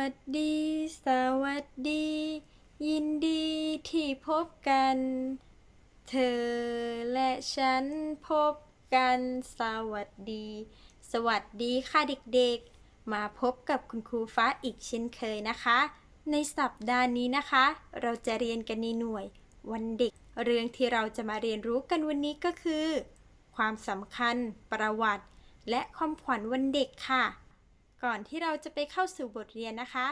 วัสดี สวัสดี ยินดีที่พบกัน เธอและฉันพบกัน สวัสดี สวัสดีค่ะเด็กๆ มาพบกับคุณครูฟ้าอีกเช่นเคยนะคะ ในสัปดาห์นี้นะคะ เราจะเรียนกันในหน่วย วันเด็ก เรื่องที่เราจะมาเรียนรู้กันวันนี้ก็คือ ความสำคัญ ประวัติ และความขวัญวันเด็กค่ะ ก่อนที่เราจะไปเข้าสู่บทเรียนนะคะ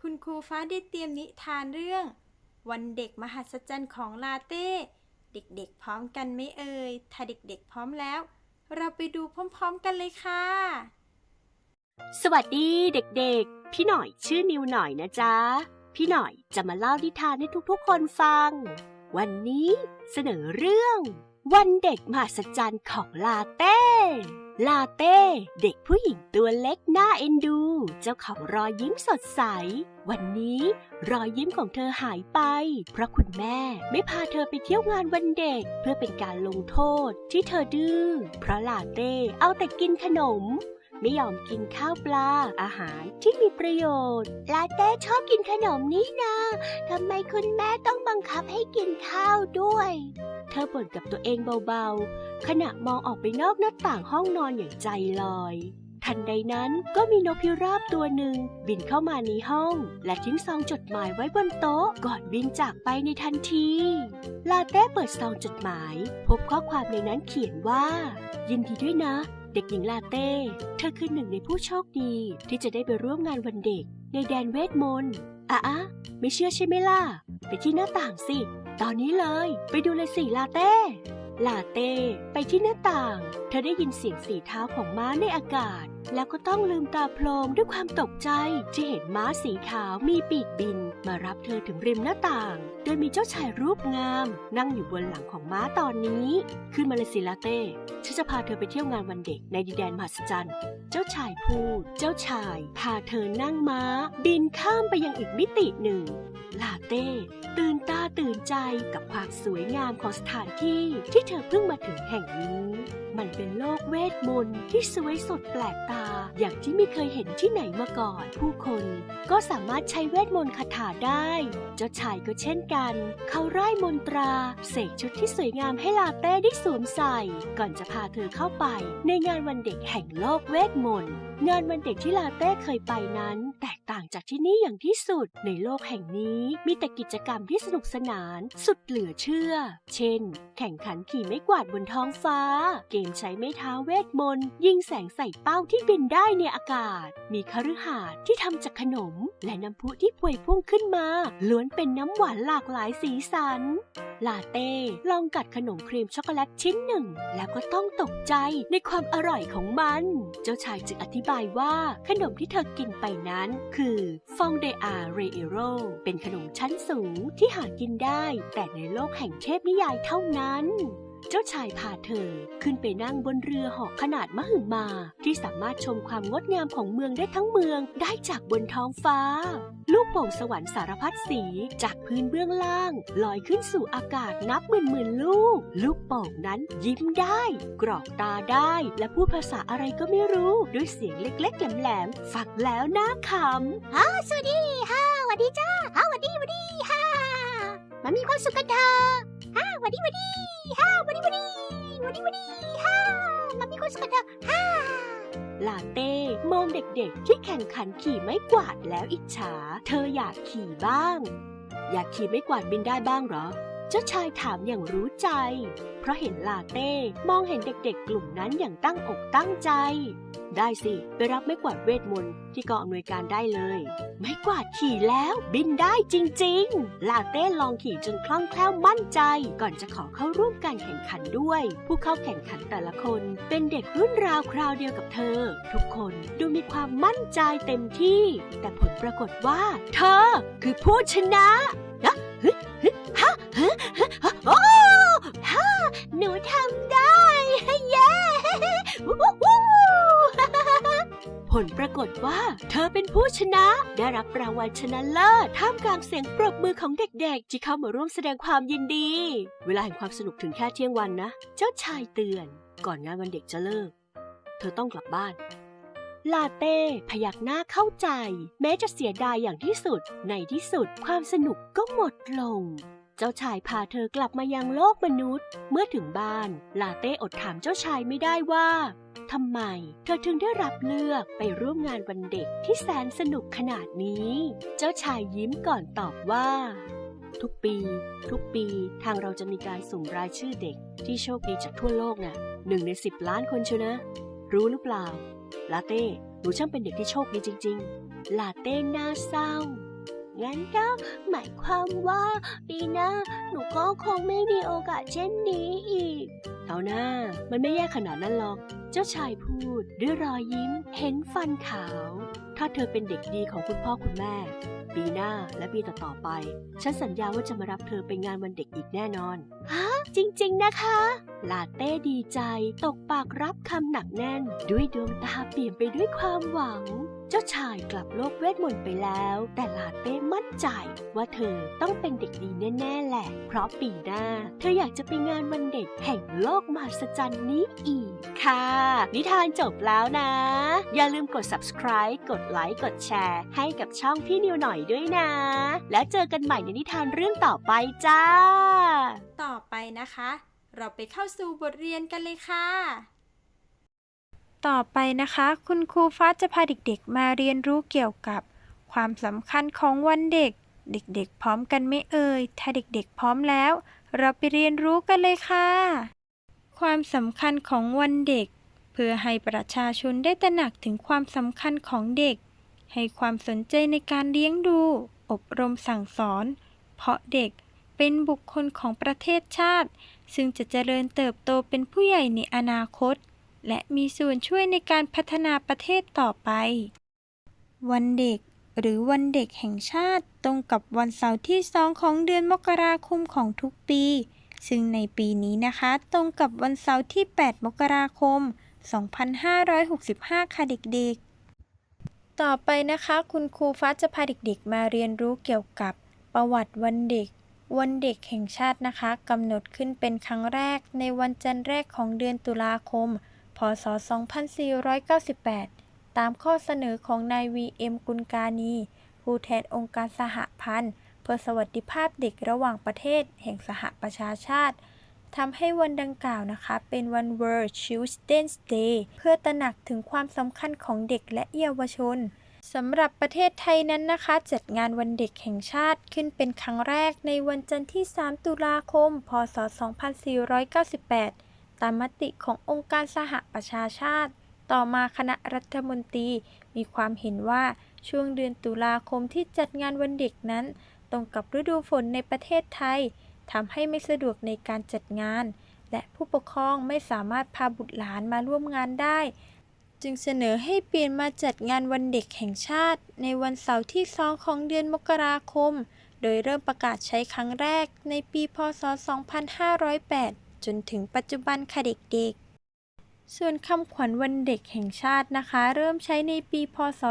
คุณครูฟ้าได้เตรียมนิทานเรื่อง วันเด็กมหัศจรรย์ของลาเต้ เด็กๆพร้อมกันไหมเอ่ย ถ้าเด็กๆพร้อมแล้ว เราไปดูพร้อมๆกันเลยค่ะ สวัสดีเด็กๆ พี่หน่อยชื่อนิวหน่อยนะจ๊ะ พี่หน่อยจะมาเล่านิทานให้ทุกๆ คนฟัง วันนี้เสนอเรื่อง วันเด็กมหัศจรรย์ของลาเต้ ลาเต้ เด็กผู้หญิงตัวเล็กน่าเอ็นดู เจ้าของรอยยิ้มสดใส วันนี้รอยยิ้มของเธอหายไป เพราะคุณแม่ไม่พาเธอไปเที่ยวงานวันเด็ก เพื่อเป็นการลงโทษที่เธอดื้อเพราะลาเต้เอาแต่กินขนม ไม่ยอมกินข้าวปลาอาหารที่มีประโยชน์ ลาเต้ชอบกินขนมนี่นาทำไมคุณแม่ต้องบังคับให้กินข้าวด้วย เธอบ่นกับตัวเองเบาๆ ขณะมองออกไปนอกหน้าต่างห้องนอนอย่างใจลอย ทันใดนั้นก็มีนกพิราบตัวหนึ่งบินเข้ามาในห้อง และทิ้งซองจดหมายไว้บนโต๊ะก่อนบินจากไปในทันที ลาเต้เปิดซองจดหมาย พบข้อความในนั้นเขียนว่า ยินดีด้วยนะ เด็กหญิงลาเต้ เธอคือหนึ่งในผู้โชคดีที่จะได้ไปร่วมงานวันเด็กในแดนเวทมนต์อะอะไม่เชื่อใช่ไหมล่ะ ไปที่หน้าต่างสิ ตอนนี้เลยไปดูเลยสิลาเต้ลาเต้ไปที่หน้าต่าง เธอได้ยินเสียงสีเท้าของม้าในอากาศ แล้วก็ต้องลืมตาโพลงด้วยความตกใจที่เห็นม้าสีขาวมีปีกบิน มารับเธอถึงริมหน้าต่าง โดยมีเจ้าชายรูปงาม นั่งอยู่บนหลังของม้าตอนนี้ ขึ้นมาเลยสิลาเต้ฉันจะพาเธอไปเที่ยวงานวันเด็กในดินแดนมหัศจรรย์เจ้าชายพูด เจ้าชาย พาเธอนั่งม้า บินข้ามไปยังอีกมิติหนึ่ง ลาเต้ ตื่นตาตื่นใจกับความสวยงามของสถานที่ที่เธอเพิ่งมาถึงแห่งนี้ มันเป็นโลกเวทมนต์ที่สวยสดแปลกตา อย่างที่ไม่เคยเห็นที่ไหนมาก่อน ผู้คนก็สามารถใช้เวทมนต์คาถาได้ เจ้าชายก็เช่นกัน เขาร่ายมนตรา เสกชุดที่สวยงามให้ลาเต้ได้สวมใส่ ก่อนจะพาเธอเข้าไปในงานวันเด็กแห่งโลกเวทมนต์ งานวันเด็กที่ลาเต้เคยไปนั้น แตกต่างจากที่นี่อย่างที่สุด ในโลกแห่งนี้มีแต่กิจกรรมที่สนุกสนาน สุดเหลือเชื่อ เช่น แข่งขันขี่ไม้กวาดบนท้องฟ้า เกมใช้ไม้เท้าเวทมนต์ยิงแสงใส่เป้าที่บินได้ในอากาศ มีคฤหาสน์ที่ทำจากขนม และน้ำพุที่พวยพุ่งขึ้นมา ล้วนเป็นน้ำหวานหลากหลายสีสัน ลาเต้ลองกัดขนมครีมช็อกโกแลตชิ้นหนึ่ง แล้วก็ต้องตกใจในความอร่อยของมัน เจ้าชายจึงอธิบายว่าขนมที่เธอกินไปนั้น คือฟองเดอาเรเอโรเป็นขนมชั้นสูงที่หากินได้ แต่ในโลกแห่งเทพนิยายเท่านั้น เจ้าชายพาเธอขึ้นไปนั่งบนเรือหาะขนาดมหึมาที่สามารถชมความงดงามของเมืองได้ทั้งเมืองได้จากบนท้องฟ้า ลูกโป่งสวรรค์สารพัดสีจากพื้นเบื้องล่าง ลอยขึ้นสู่อากาศนับหมื่นหมื่นลูก ลูกโป่งนั้นยิ้มได้ กรอกตาได้ และพูดภาษาอะไรก็ไม่รู้ด้วยเสียงเล็กๆแหลมๆฟังแล้วน่าขำฮ่าสวัสดีฮ่าสวัสดีจ้าฮ่าสวัสดีสวัสดีฮ่ามันมีความสุขกันเถอะฮ่าสวัสดีสวัสดีฮ่า วัสดีวันดีฮ่ามันมีคนสกันเถอฮ่าลาเต้มองเด็กๆ ที่แข่งขันขี่ไม้กวาดแล้วอิจฉา เธออยากขี่บ้าง อยากขี่ไม้กวาดบินได้บ้างเหรอ เจ้าชายถามอย่างรู้ใจ เพราะเห็นลาเต้มองเห็นเด็กๆ กลุ่มนั้นอย่างตั้งอกตั้งใจ ได้สิ ไปรับไม้กวาดเวทมนต์ที่กองอำนวยการได้เลย ไม้กวาดขี่แล้วบินได้จริงๆ ลาเต้ลองขี่จนคล่องแคล่วมั่นใจ ก่อนจะขอเข้าร่วมการแข่งขันด้วย ผู้เข้าแข่งขันแต่ละคนเป็นเด็กรุ่นราวคราวเดียวกับเธอ ทุกคนดูมีความมั่นใจเต็มที่ แต่ผลปรากฏว่า เธอคือผู้ชนะากฏว่า เธอเป็นผู้ชนะ ได้รับรางวัลชนะเลิศท่ามกลางเสียงปรบมือของเด็กๆที่เข้ามาร่วมแสดงความยินดี เวลาแห่งความสนุกถึงแค่เที่ยงวันนะ เจ้าชายเตือน ก่อนงานวันเด็กจะเลิก เธอต้องกลับบ้านลาเต้พยักหน้าเข้าใจ แม้จะเสียดายอย่างที่สุด ในที่สุดความสนุกก็หมดลง เจ้าชายพาเธอกลับมายังโลกมนุษย์ เมื่อถึงบ้าน ลาเต้อดถามเจ้าชายไม่ได้ว่า ทำไม เธอถึงได้รับเลือกไปร่วมงานวันเด็กที่แสนสนุกขนาดนี้ เจ้าชายยิ้มก่อนตอบว่า ทุกปี ทุกปีทางเราจะมีการสุ่มรายชื่อเด็ก ที่โชคดีจากทั่วโลกน่ะหนึ่งในสิบล้านคนเชียวนะ รู้หรือเปล่า ลาเต้หนูช่างเป็นเด็กที่โชคดีจริง ๆ ลาเต้หน้าเศร้างั้นก็หมายความว่าปีหน้าหนูก็คงไม่มีโอกาสเช่นนี้อีก เอาหน้า มันไม่แย่ขนาดนั้นหรอก เจ้าชายพูดด้วยรอยยิ้มเห็นฟันขาว ถ้าเธอเป็นเด็กดีของคุณพ่อคุณแม่ ปีหน้าและปีต่อๆไป ฉันสัญญาว่าจะมารับเธอไปงานวันเด็กอีกแน่นอนฮะจริง ๆ นะคะ ลาเต้ดีใจตกปากรับคำหนักแน่น ด้วยดวงตาเปลี่ยนไปด้วยความหวังเจ้าชายกลับโลกเวทมนต์ไปแล้ว แต่ลาเต้มั่นใจว่าเธอต้องเป็นเด็กดีแน่ๆแหละ เพราะปีหน้า เธออยากจะไปงานวันเด็กแห่งโลกมหัศจรรย์นี้อีกค่ะ นิทานจบแล้วนะ อย่าลืมกด subscribe กดไลค์กดแชร์ ให้กับช่องพี่นิวหน่อยด้วยนะ แล้วเจอกันใหม่ในนิทานเรื่องต่อไปจ้า ต่อไปนะคะ เราไปเข้าสู่บทเรียนกันเลยค่ะ ต่อไปนะคะ คุณครูฟ้าจะพาเด็กๆ มาเรียนรู้เกี่ยวกับ ความสำคัญของวันเด็ก เด็กๆ พร้อมกันไหมเอ่ย ถ้าเด็กๆ พร้อมแล้ว เราไปเรียนรู้กันเลยค่ะ ความสำคัญของวันเด็ก เพื่อให้ประชาชนได้ตระหนักถึงความสำคัญของเด็ก ให้ความสนใจในการเลี้ยงดู อบรมสั่งสอน เพราะเด็กเป็นบุคคลของประเทศชาติ ซึ่งจะเจริญเติบโตเป็นผู้ใหญ่ในอนาคต และมีส่วนช่วยในการพัฒนาประเทศต่อไป วันเด็ก หรือวันเด็กแห่งชาติตรงกับวันเสาร์ที่2ของเดือนมกราคมของทุกปี ซึ่งในปีนี้นะคะ ตรงกับวันเสาร์ที่ 8 มกราคม 2565 ค่ะเด็กๆ ต่อไปนะคะ คุณครูฟ้าจะพาเด็กๆ มาเรียนรู้เกี่ยวกับประวัติวันเด็กวันเด็กแห่งชาตินะคะกำหนดขึ้นเป็นครั้งแรกในวันจันทร์แรกของเดือนตุลาคม ศ 2498 ตามข้อเสนอของนายวีเอ็มกุลกานีผู้แทนองค์การสหพันธ์ เพื่อสวัสดิภาพเด็กระหว่างประเทศ แห่งสหประชาชาติทำให้วันดังกล่าวนะคะ เป็นวัน World Children's Day เพื่อตระหนักถึงความสำคัญของเด็กและเยาวชนสำหรับประเทศไทยนั้นนะคะ จัดงานวันเด็กแห่งชาติขึ้นเป็นครั้งแรกในวันจันทร์ที่ 3 ตุลาคม พศ 2498 ตามมติขององค์การสหประชาชาติ ต่อมาคณะรัฐมนตรีมีความเห็นว่าช่วงเดือนตุลาคมที่จัดงานวันเด็กนั้น ตรงกับฤดูฝนในประเทศไทยทำให้ไม่สะดวกในการจัดงาน และผู้ปกครองไม่สามารถพาบุตรหลานมาร่วมงานได้ จึงเสนอให้เปลี่ยนมาจัดงานวันเด็กแห่งชาติ ในวันเสาร์ที่2ของเดือนมกราคม โดยเริ่มประกาศใช้ครั้งแรกในปี พศ 2508 จนถึงปัจจุบันค่ะเด็กๆ ส่วนคำขวัญวันเด็กแห่งชาตินะคะ เริ่มใช้ในปีพศ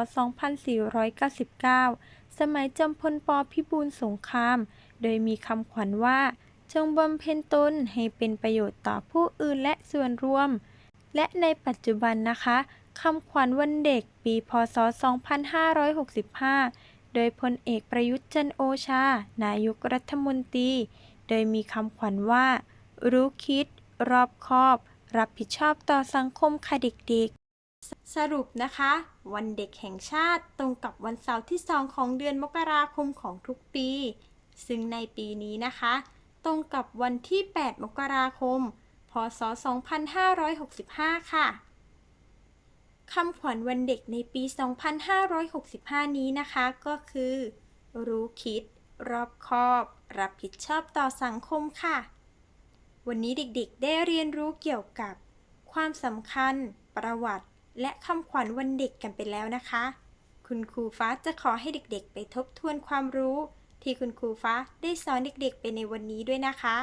2499 สมัยจอมพลปพิบูลสงคราม โดยมีคำขวัญว่า จงบำเพ็ญตนให้เป็นประโยชน์ต่อผู้อื่นและส่วนรวม และในปัจจุบันนะคะคำขวัญวันเด็กปี พศ 2565 โดยพลเอกประยุทธ์จันโอชา นายกรัฐมนตรี โดยมีคำขวัญว่า รู้คิด รอบคอบ รับผิดชอบต่อสังคมค่ะเด็กๆ สรุปนะคะ วันเด็กแห่งชาติตรงกับวันเสาร์ที่ 2 ของเดือนมกราคมของทุกปี ซึ่งในปีนี้นะคะ ตรงกับวันที่ 8 มกราคม พศ 2565 ค่ะคำขวัญวันเด็กในปี 2565 นี้นะคะก็คือ รู้คิด รอบคอบ รับผิดชอบต่อสังคมค่ะ วันนี้เด็กๆ ได้เรียนรู้เกี่ยวกับ ความสำคัญ ประวัติ และคำขวัญวันเด็กกันไปแล้วนะคะ คุณครูฟ้าจะขอให้เด็กๆ ไปทบทวนความรู้ ที่คุณครูฟ้าได้สอนเด็กๆ ไปในวันนี้ด้วยนะคะ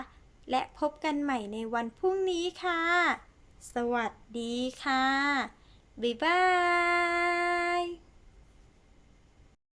และพบกันใหม่ในวันพรุ่งนี้ค่ะ สวัสดีค่ะ บ๊ายบาย